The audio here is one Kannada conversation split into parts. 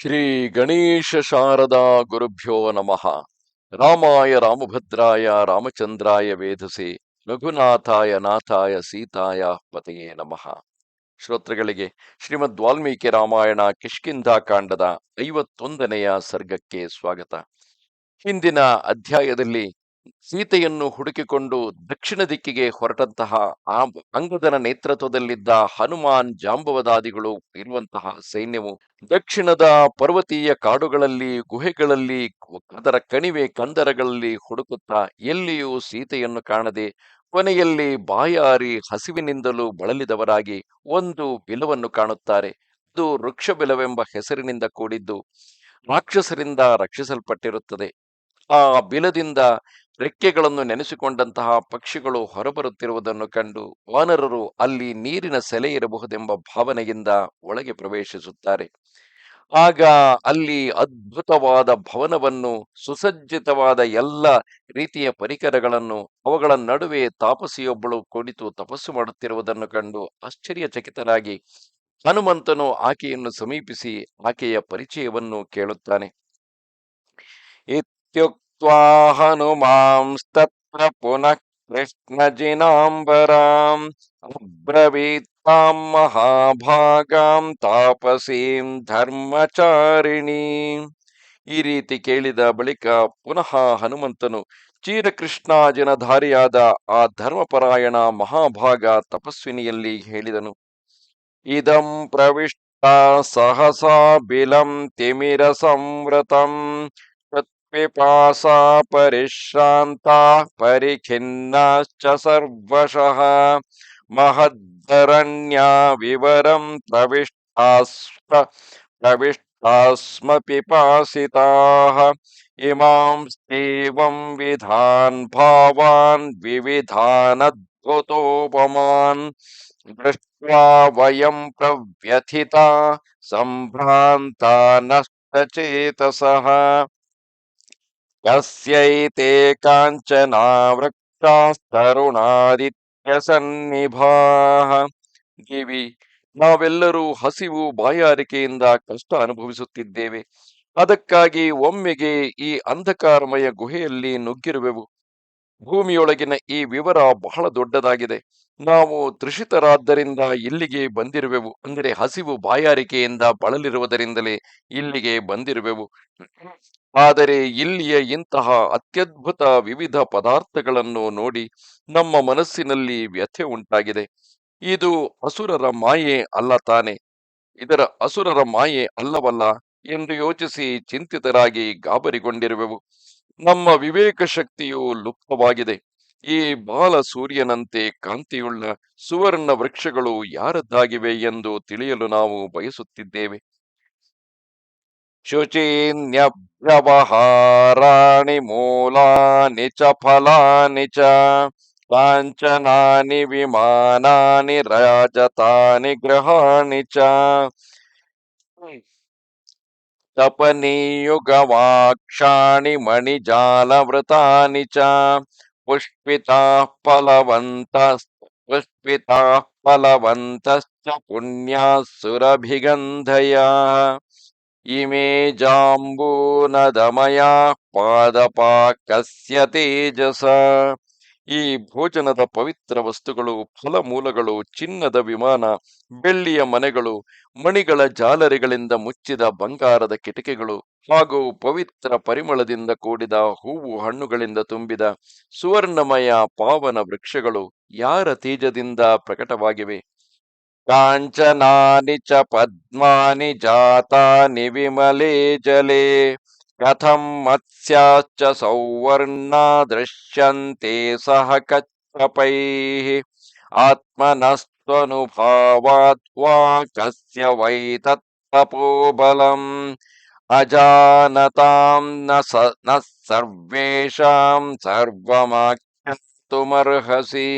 ಶ್ರೀ ಗಣೇಶ ಶಾರದಾ ಗುರುಭ್ಯೋ ನಮಃ. ರಾಮಾಯ ರಾಮಭದ್ರಾಯ, ರಾಮಚಂದ್ರಾಯ ವೇಧಸೆ ರಘುನಾಥಾಯ, ನಾಥಾಯ, ಸೀತಾಯ ಪತೆಯೇ ನಮಃ. ಶ್ರೋತೃಗಳಿಗೆ ಶ್ರೀಮದ್ ವಾಲ್ಮೀಕಿ ರಾಮಾಯಣ ಕಿಷ್ಕಿಂಧಾ ಕಾಂಡದ ಐವತ್ತೊಂದನೆಯ ಸರ್ಗಕ್ಕೆ ಸ್ವಾಗತ. ಹಿಂದಿನ ಅಧ್ಯಾಯದಲ್ಲಿ ಸೀತೆಯನ್ನು ಹುಡುಕಿಕೊಂಡು ದಕ್ಷಿಣ ದಿಕ್ಕಿಗೆ ಹೊರಟಂತಹ ಆ ಅಂಗದನ ನೇತೃತ್ವದಲ್ಲಿದ್ದ ಹನುಮಾನ್ ಜಾಂಬವದಾದಿಗಳು ಇರುವಂತಹ ಸೈನ್ಯವು ದಕ್ಷಿಣದ ಪರ್ವತೀಯ ಕಾಡುಗಳಲ್ಲಿ, ಗುಹೆಗಳಲ್ಲಿ, ಅದರ ಕಣಿವೆ ಕಂದರಗಳಲ್ಲಿ ಹುಡುಕುತ್ತಾ ಎಲ್ಲಿಯೂ ಸೀತೆಯನ್ನು ಕಾಣದೆ ಕೊನೆಯಲ್ಲಿ ಬಾಯಾರಿ ಹಸಿವಿನಿಂದಲೂ ಬಳಲಿದವರಾಗಿ ಒಂದು ಬಿಲವನ್ನು ಕಾಣುತ್ತಾರೆ. ಅದು ವೃಕ್ಷ ಬಿಲವೆಂಬ ಹೆಸರಿನಿಂದ ಕೂಡಿದ್ದು ರಾಕ್ಷಸರಿಂದ ರಕ್ಷಿಸಲ್ಪಟ್ಟಿರುತ್ತದೆ. ಆ ಬಿಲದಿಂದ ರೆಕ್ಕೆಗಳನ್ನು ನೆನೆಸಿಕೊಂಡಂತಹ ಪಕ್ಷಿಗಳು ಹೊರಬರುತ್ತಿರುವುದನ್ನು ಕಂಡು ವಾನರರು ಅಲ್ಲಿ ನೀರಿನ ಸೆಲೆ ಇರಬಹುದೆಂಬ ಭಾವನೆಯಿಂದ ಒಳಗೆ ಪ್ರವೇಶಿಸುತ್ತಾರೆ. ಆಗ ಅಲ್ಲಿ ಅದ್ಭುತವಾದ ಭವನವನ್ನು, ಸುಸಜ್ಜಿತವಾದ ಎಲ್ಲ ರೀತಿಯ ಪರಿಕರಗಳನ್ನು, ಅವುಗಳ ನಡುವೆ ತಾಪಸಿಯೊಬ್ಬಳು ಕುಳಿತು ತಪಸ್ಸು ಮಾಡುತ್ತಿರುವುದನ್ನು ಕಂಡು ಆಶ್ಚರ್ಯಚಕಿತರಾಗಿ ಹನುಮಂತನು ಆಕೆಯನ್ನು ಸಮೀಪಿಸಿ ಆಕೆಯ ಪರಿಚಯವನ್ನು ಕೇಳುತ್ತಾನೆ. ಹನುಮಾಂಸ್ತತ್ರ ಪುನಃ ಕೃಷ್ಣಜಿನಾಂಬರಾಂ ಅಬ್ರವೀತ್ತಾಂ ಮಹಾಭಾಗಾಂ ತಾಪಸೀಂ ಧರ್ಮಚಾರಿಣಿ ಈ ರೀತಿ ಕೇಳಿದ ಬಳಿಕ ಪುನಃ ಹನುಮಂತನು ಚೀರಕೃಷ್ಣಾಜನಧಾರಿಯಾದ ಆ ಧರ್ಮಪರಾಯಣ ಮಹಾಭಾಗ ತಪಸ್ವಿನಿಯಲ್ಲಿ ಹೇಳಿದನು. ಇದಂ ಪ್ರವಿಷ್ಟ ಸಹಸಾ ಬಿಲಂ ತಿಮಿರ ಸಂವೃತಂ पिपासा परिश्रांता परिखिन्नाश्च सर्वशः। महद्धरण्या विवरं प्रविष्टास्म प्रविष्टास्म पिपासिताः इमां स्तीवं विधान भावान विविधान अद्भुतोपमान दृष्ट्वा वयं प्रव्यथिता सम्भ्रान्ता नश्चेतसः ಯಸ್ಯೈತೆ ಕಾಂಚನಾವೃಕ್ಷಾಸ್ತರುಣಾದಿತ್ಯ ಸನ್ನಿಭಾಃ ದೇವಿ ನಾವೆಲ್ಲರೂ ಹಸಿವು ಬಾಯಾರಿಕೆಯಿಂದ ಕಷ್ಟ ಅನುಭವಿಸುತ್ತಿದ್ದೇವೆ. ಅದಕ್ಕಾಗಿ ಒಮ್ಮೆಗೆ ಈ ಅಂಧಕಾರಮಯ ಗುಹೆಯಲ್ಲಿ ನುಗ್ಗಿರುವೆವು. ಭೂಮಿಯೊಳಗಿನ ಈ ವಿವರ ಬಹಳ ದೊಡ್ಡದಾಗಿದೆ. ನಾವು ತೃಷಿತರಾದ್ದರಿಂದ ಇಲ್ಲಿಗೆ ಬಂದಿರುವೆವು. ಅಂದರೆ ಹಸಿವು ಬಾಯಾರಿಕೆಯಿಂದ ಬಳಲಿರುವುದರಿಂದಲೇ ಇಲ್ಲಿಗೆ ಬಂದಿರುವೆವು. ಆದರೆ ಇಲ್ಲಿಯ ಇಂತಹ ಅತ್ಯದ್ಭುತ ವಿವಿಧ ಪದಾರ್ಥಗಳನ್ನು ನೋಡಿ ನಮ್ಮ ಮನಸ್ಸಿನಲ್ಲಿ ವ್ಯಥೆ ಉಂಟಾಗಿದೆ. ಇದು ಅಸುರರ ಮಾಯೆ ಅಲ್ಲ ತಾನೆ. ಇದರ ಅಸುರರ ಮಾಯೆ ಅಲ್ಲವಲ್ಲ ಎಂದು ಯೋಚಿಸಿ ಚಿಂತಿತರಾಗಿ ಗಾಬರಿಗೊಂಡಿರುವೆವು. ನಮ್ಮ ವಿವೇಕ ಶಕ್ತಿಯು ಲುಪ್ತವಾಗಿದೆ. ಈ ಬಾಲ ಸೂರ್ಯನಂತೆ ಕಾಂತಿಯುಳ್ಳ ಸುವರ್ಣ ವೃಕ್ಷಗಳು ಯಾರದ್ದಾಗಿವೆ ಎಂದು ತಿಳಿಯಲು ನಾವು ಬಯಸುತ್ತಿದ್ದೇವೆ. शुचीन्यव्यवहाराणि मूलानि च फलानि च काञ्चनानि विमानानि राजतानि गृहाणि च। तपनीयुगवाक्षाणि मणिजालवृतानि च पुष्पिताः फलवन्तः पुष्पिताः फलवन्तश्च पुण्याः सुरभिगन्धयाः ಇಮೇ ಜಾಂಬೂನದಮಯಾ ಪಾದಪಾಕಸ್ಯ ತೇಜಸ ಈ ಭೋಜನದ ಪವಿತ್ರ ವಸ್ತುಗಳು, ಫಲಮೂಲಗಳು, ಚಿನ್ನದ ವಿಮಾನ, ಬೆಳ್ಳಿಯ ಮನೆಗಳು, ಮಣಿಗಳ ಜಾಲರಿಗಳಿಂದ ಮುಚ್ಚಿದ ಬಂಗಾರದ ಕಿಟಕಿಗಳು ಹಾಗೂ ಪವಿತ್ರ ಪರಿಮಳದಿಂದ ಕೂಡಿದ ಹೂವು ಹಣ್ಣುಗಳಿಂದ ತುಂಬಿದ ಸುವರ್ಣಮಯ ಪಾವನ ವೃಕ್ಷಗಳು ಯಾರ ತೇಜದಿಂದ ಪ್ರಕಟವಾಗಿವೆ? ಪದ್ಮಾನಿ ಜಾತಾನಿ ವಿಮಲೇ ಜಲೆ ಕಥಂ ಮತ್ಸ್ಯಾಶ್ಚ ಸೌವರ್ಣಾ ದೃಶ್ಯಂತೆ ಸಹ ಕಚ್ಚಪೈಃ ಆತ್ಮನಸ್ತ್ವನುಭಾವಾತ್ ವಾ ಕಸ್ಯ ವೈ ತತ್ತಪೋಬಲಂ ಅಜಾನತಾಂ ನ ಸ ನ ಸರ್ವೇಷಾಂ ಸರ್ವಮಾಖ್ಯಸ್ತುಮರ್ಹಸಿ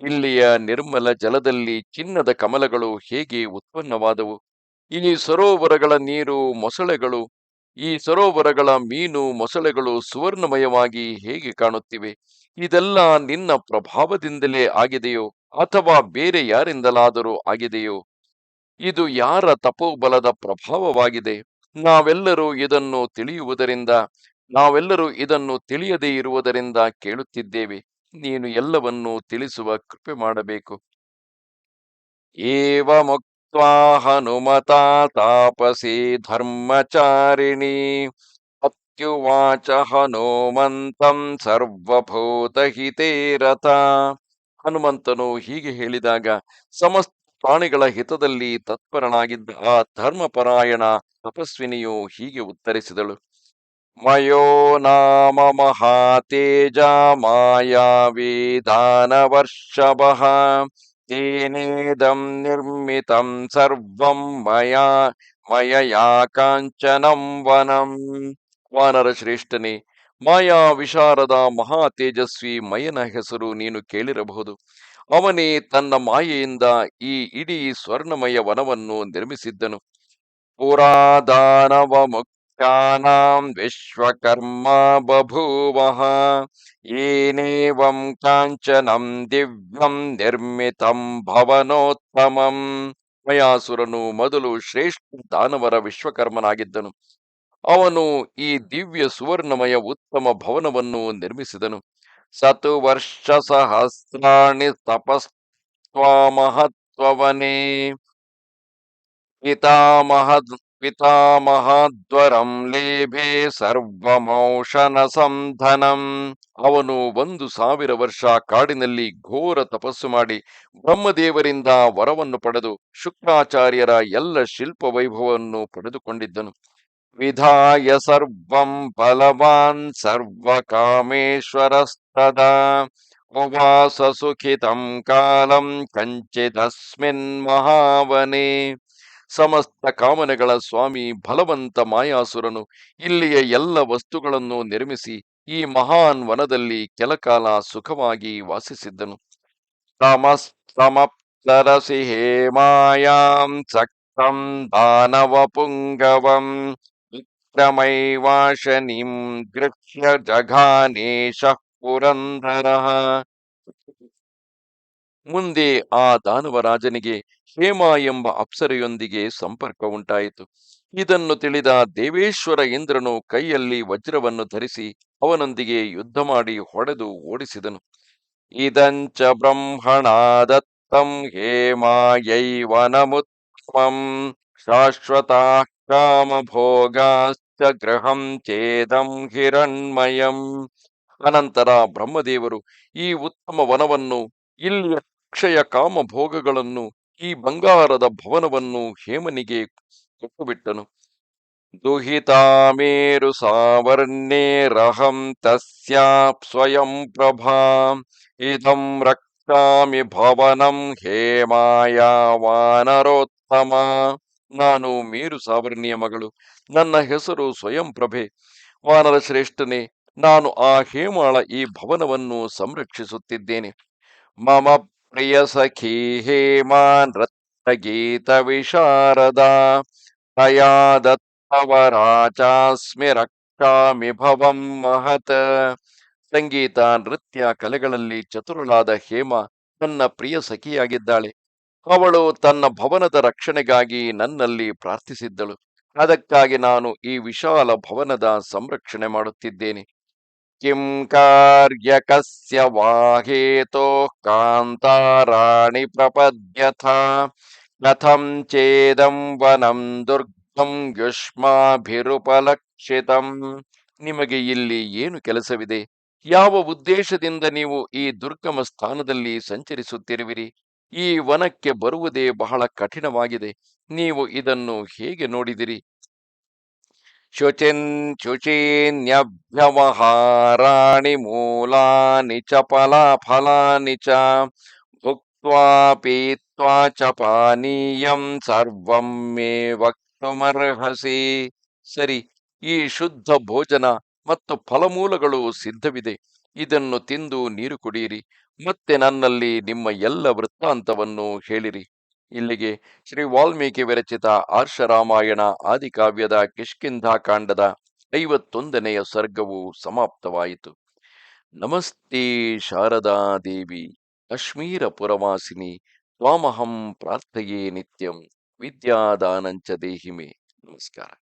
ಇಲ್ಲಿಯ ನಿರ್ಮಲ ಜಲದಲ್ಲಿ ಚಿನ್ನದ ಕಮಲಗಳು ಹೇಗೆ ಉತ್ಪನ್ನವಾದವು? ಈ ಸರೋವರಗಳ ನೀರು ಮೊಸಳೆಗಳು, ಈ ಸರೋವರಗಳ ಮೀನು ಮೊಸಳೆಗಳು ಸುವರ್ಣಮಯವಾಗಿ ಹೇಗೆ ಕಾಣುತ್ತಿವೆ? ಇದೆಲ್ಲ ನಿನ್ನ ಪ್ರಭಾವದಿಂದಲೇ ಆಗಿದೆಯೋ? ಅಥವಾ ಬೇರೆ ಯಾರಿಂದಲಾದರೂ ಆಗಿದೆಯೋ? ಇದು ಯಾರ ತಪೋಬಲದ ಪ್ರಭಾವವಾಗಿದೆ? ನಾವೆಲ್ಲರೂ ಇದನ್ನು ತಿಳಿಯುವುದರಿಂದ, ನಾವೆಲ್ಲರೂ ಇದನ್ನು ತಿಳಿಯದೇ ಇರುವುದರಿಂದ ಕೇಳುತ್ತಿದ್ದೇವೆ. ನೀನು ಎಲ್ಲವನ್ನೂ ತಿಳಿಸುವ ಕೃಪೆ ಮಾಡಬೇಕು. ಏವ ಮುಕ್ತವಾಹನುಮತಾ ತಾಪಸಿ ಧರ್ಮಚಾರಿಣಿ ಅತ್ಯುವಾಚ ಹನುಮಂತಂ ಸರ್ವಭೂತಹಿತೇ ಹನುಮಂತನು ಹೀಗೆ ಹೇಳಿದಾಗ, ಸಮಸ್ತ ಪ್ರಾಣಿಗಳ ಹಿತದಲ್ಲಿ ತತ್ಪರನಾಗಿದ್ದ ಆ ಧರ್ಮಪರಾಯಣ ತಪಸ್ವಿನಿಯು ಹೀಗೆ ಉತ್ತರಿಸಿದಳು. ಮಯೋ ನಾಮ ಮಹಾತೇಜ ಮಾಯಾವಿ ದಾನವರ್ಷಭಃ ತೇನೇದಂ ನಿರ್ಮಿತಂ ಸರ್ವಂ ಮಯಾ ಮಯಯಾ ಕಾಂಚನಂ ವನಂ ವಾನರ ಶ್ರೇಷ್ಠನಿ ಮಾಯಾ ವಿಶಾರದ ಮಹಾ ತೇಜಸ್ವಿ ಮಯನ ಹೆಸರು ನೀನು ಕೇಳಿರಬಹುದು. ಅವನೇ ತನ್ನ ಮಾಯೆಯಿಂದ ಈ ಇಡೀ ಸ್ವರ್ಣಮಯ ವನವನ್ನು ನಿರ್ಮಿಸಿದ್ದನು. ಪುರಾದಾನವ ವಿಶ್ವಕರ್ಮ ಬಭೂವಃ ಏನೇವಂ ಕಾಂಚನಂ ದಿವ್ಯಂ ನಿರ್ಮಿತಂ ಭವನೋತ್ತಮಂ ಮಯಾಸುರನು ಮೊದಲು ಶ್ರೇಷ್ಠ ದಾನವರ ವಿಶ್ವಕರ್ಮನಾಗಿದ್ದನು ಅವನು ಈ ದಿವ್ಯ ಸುವರ್ಣಮಯ ಉತ್ತಮ ಭವನವನ್ನು ನಿರ್ಮಿಸಿದನು। ಸತು ವರ್ಷ ಸಹಸ್ರಾಣಿ ತಪಸ್ತ್ವಾಮಹತ್ವವನೇ ಪಿತಾಮಹದ್ ಪಿತಾಮಹದ್ವರಂ ಲೇಭೆ ಸರ್ವಮೌಷನ ಸಂಧನಂ ಅವನು ಒಂದು ಸಾವಿರ ವರ್ಷ ಕಾಡಿನಲ್ಲಿ ಘೋರ ತಪಸ್ಸು ಮಾಡಿ ಬ್ರಹ್ಮದೇವರಿಂದ ವರವನ್ನು ಪಡೆದು ಶುಕ್ರಾಚಾರ್ಯರ ಎಲ್ಲ ಶಿಲ್ಪ ವೈಭವವನ್ನು ಪಡೆದುಕೊಂಡಿದ್ದನು. ವಿಧಾಯ ಸರ್ವಂ ಫಲವಾನ್ ಸರ್ವಕಾಮೇಶ್ವರಸ್ತದಾ. ಉವಾಸ ಸುಖಿತಂ ಕಾಲಂ ಕಂಚಿತಸ್ಮಿನ್ ಮಹಾವನೆ. ಸಮಸ್ತ ಕಾಮನೆಗಳ ಸ್ವಾಮಿ ಬಲವಂತ ಮಾಯಾಸುರನು ಇಲ್ಲಿಯ ಎಲ್ಲ ವಸ್ತುಗಳನ್ನು ನಿರ್ಮಿಸಿ ಈ ಮಹಾನ್ ವನದಲ್ಲಿ ಕೆಲಕಾಲ ಸುಖವಾಗಿ ವಾಸಿಸಿದ್ದನು. ತಮಸ್ತಮಪ್ತರಸಿ ಹೇಮಾಯಾಂ ಸಕ್ತಂ ದಾನವ ಪುಂಗವಂ ವಿಕ್ರಮೈವಾಶನಿಂ ಜಘಾನೇಶ ಮುಂದೆ ಆ ದಾನವರಾಜನಿಗೆ ಹೇಮ ಎಂಬ ಅಪ್ಸರೆಯೊಂದಿಗೆ ಸಂಪರ್ಕ ಉಂಟಾಯಿತು. ಇದನ್ನು ತಿಳಿದ ದೇವೇಶ್ವರ ಇಂದ್ರನು ಕೈಯಲ್ಲಿ ವಜ್ರವನ್ನು ಧರಿಸಿ ಅವನೊಂದಿಗೆ ಯುದ್ಧ ಮಾಡಿ ಹೊಡೆದು ಓಡಿಸಿದನು. ಇದಂಚ ಬ್ರಹ್ಮಣಾದತ್ತಂ ಹೇಮಾಯೈವನಮುತ್ತಮಂ ಶಾಶ್ವತ ಕಾಮಭೋಗಾಶ್ಚ ಗೃಹಂ ಚೇದಂ ಹಿರಣ್ಮಯಂ. ಅನಂತರ ಬ್ರಹ್ಮದೇವರು ಈ ಉತ್ತಮ ವನವನ್ನು ಇಲ್ಲಿಯ ಅಕ್ಷಯ ಕಾಮಭೋಗಗಳನ್ನು ಈ ಬಂಗಾರದ ಭವನವನ್ನು ಹೇಮನಿಗೆ ಕೊಟ್ಟುಬಿಟ್ಟನು. ದುಹಿತಾಮೇರು ಸಾವರ್ಣೇ ರಹಂ ತಸ್ಯಾ ಸ್ವಯಂ ಪ್ರಭಾ ಇದಂ ರಕ್ಷಾಮಿ ಭವನಂ ಹೇಮಾಯ ವಾನರೋತ್ತಮ. ನಾನು ಮೇರು ಸಾವರ್ಣಿಯ ಮಗಳು. ನನ್ನ ಹೆಸರು ಸ್ವಯಂ ಪ್ರಭೆ. ವಾನರ ಶ್ರೇಷ್ಠನೇ, ನಾನು ಆ ಹೇಮಾಳ ಈ ಭವನವನ್ನು ಸಂರಕ್ಷಿಸುತ್ತಿದ್ದೇನೆ. ಮಮ ಪ್ರಿಯ ಸಖಿ ಹೇಮಾನ್, ರತ್ನಗೀತ ವಿಶಾರದ ತಯಾ ದತ್ತವರಾಚಾಸ್ಮಿ ರಕ್ಷಾಮಿ ಭವಂ ಮಹತ್. ಸಂಗೀತ, ನೃತ್ಯ ಕಲೆಗಳಲ್ಲಿ ಚತುರಳಾದ ಹೇಮ ನನ್ನ ಪ್ರಿಯ ಸಖಿಯಾಗಿದ್ದಾಳೆ. ಅವಳು ತನ್ನ ಭವನದ ರಕ್ಷಣೆಗಾಗಿ ನನ್ನಲ್ಲಿ ಪ್ರಾರ್ಥಿಸಿದ್ದಳು. ಅದಕ್ಕಾಗಿ ನಾನು ಈ ವಿಶಾಲ ಭವನದ ಸಂರಕ್ಷಣೆ ಮಾಡುತ್ತಿದ್ದೇನೆ. ಕಾರ್ಯ ಕಸ್ಯ ವಾಹೇತೋ ಕಾಂತಾರಾಣಿ ಪ್ರಪದ್ಯಥ ಕಥಂ ಚೇದಂ ವನಂ ದುರ್ಗಂ ಯುಷ್ಮಾಭಿರುಪಲಕ್ಷಿತ ನಿಮಗೆ ಇಲ್ಲಿ ಏನು ಕೆಲಸವಿದೆ? ಯಾವ ಉದ್ದೇಶದಿಂದ ನೀವು ಈ ದುರ್ಗಮ ಸ್ಥಾನದಲ್ಲಿ ಸಂಚರಿಸುತ್ತಿರುವಿರಿ? ಈ ವನಕ್ಕೆ ಬರುವುದೇ ಬಹಳ ಕಠಿಣವಾಗಿದೆ. ನೀವು ಇದನ್ನು ಹೇಗೆ ನೋಡಿದಿರಿ? ಶುಚಿನ್ ಶುಚೀನ್ಯಭ್ಯವಹಾರಾಣಿ ಮೂಲಾನಿ ಚ ಫಲಾಫಲಾನಿ ಚ ಭುಕ್ತ್ವಾ ಪೀತ್ವಾ ಚ ಪಾನೀಯಂ ಸರ್ವಂ ಮೇ ವಕ್ತುಮರ್ಹಸಿ ಸರಿ ಈ ಶುದ್ಧ ಭೋಜನ ಮತ್ತು ಫಲಮೂಲಗಳು ಸಿದ್ಧವಿದೆ. ಇದನ್ನು ತಿಂದು ನೀರು ಕುಡಿಯಿರಿ. ಮತ್ತೆ ನನ್ನಲ್ಲಿ ನಿಮ್ಮ ಎಲ್ಲ ವೃತ್ತಾಂತವನ್ನು ಹೇಳಿರಿ. ಇಲ್ಲಿಗೆ ಶ್ರೀ ವಾಲ್ಮೀಕಿ ವಿರಚಿತ ಆರ್ಷರಾಮಾಯಣ ಆದಿಕಾವ್ಯದ ಕಿಷ್ಕಿಂಧಾಕಾಂಡದ ಐವತ್ತೊಂದನೆಯ ಸರ್ಗವು ಸಮಾಪ್ತವಾಯಿತು. ನಮಸ್ತೆ ಶಾರದಾ ದೇವಿ, ಕಾಶ್ಮೀರ ಪುರವಾಸಿನಿ, ತ್ವಾಮಹಂ ಪ್ರಾರ್ಥಯೇ ನಿತ್ಯಂ, ವಿದ್ಯಾದಾನಂಚ ದೇಹಿಮೆ. ನಮಸ್ಕಾರ.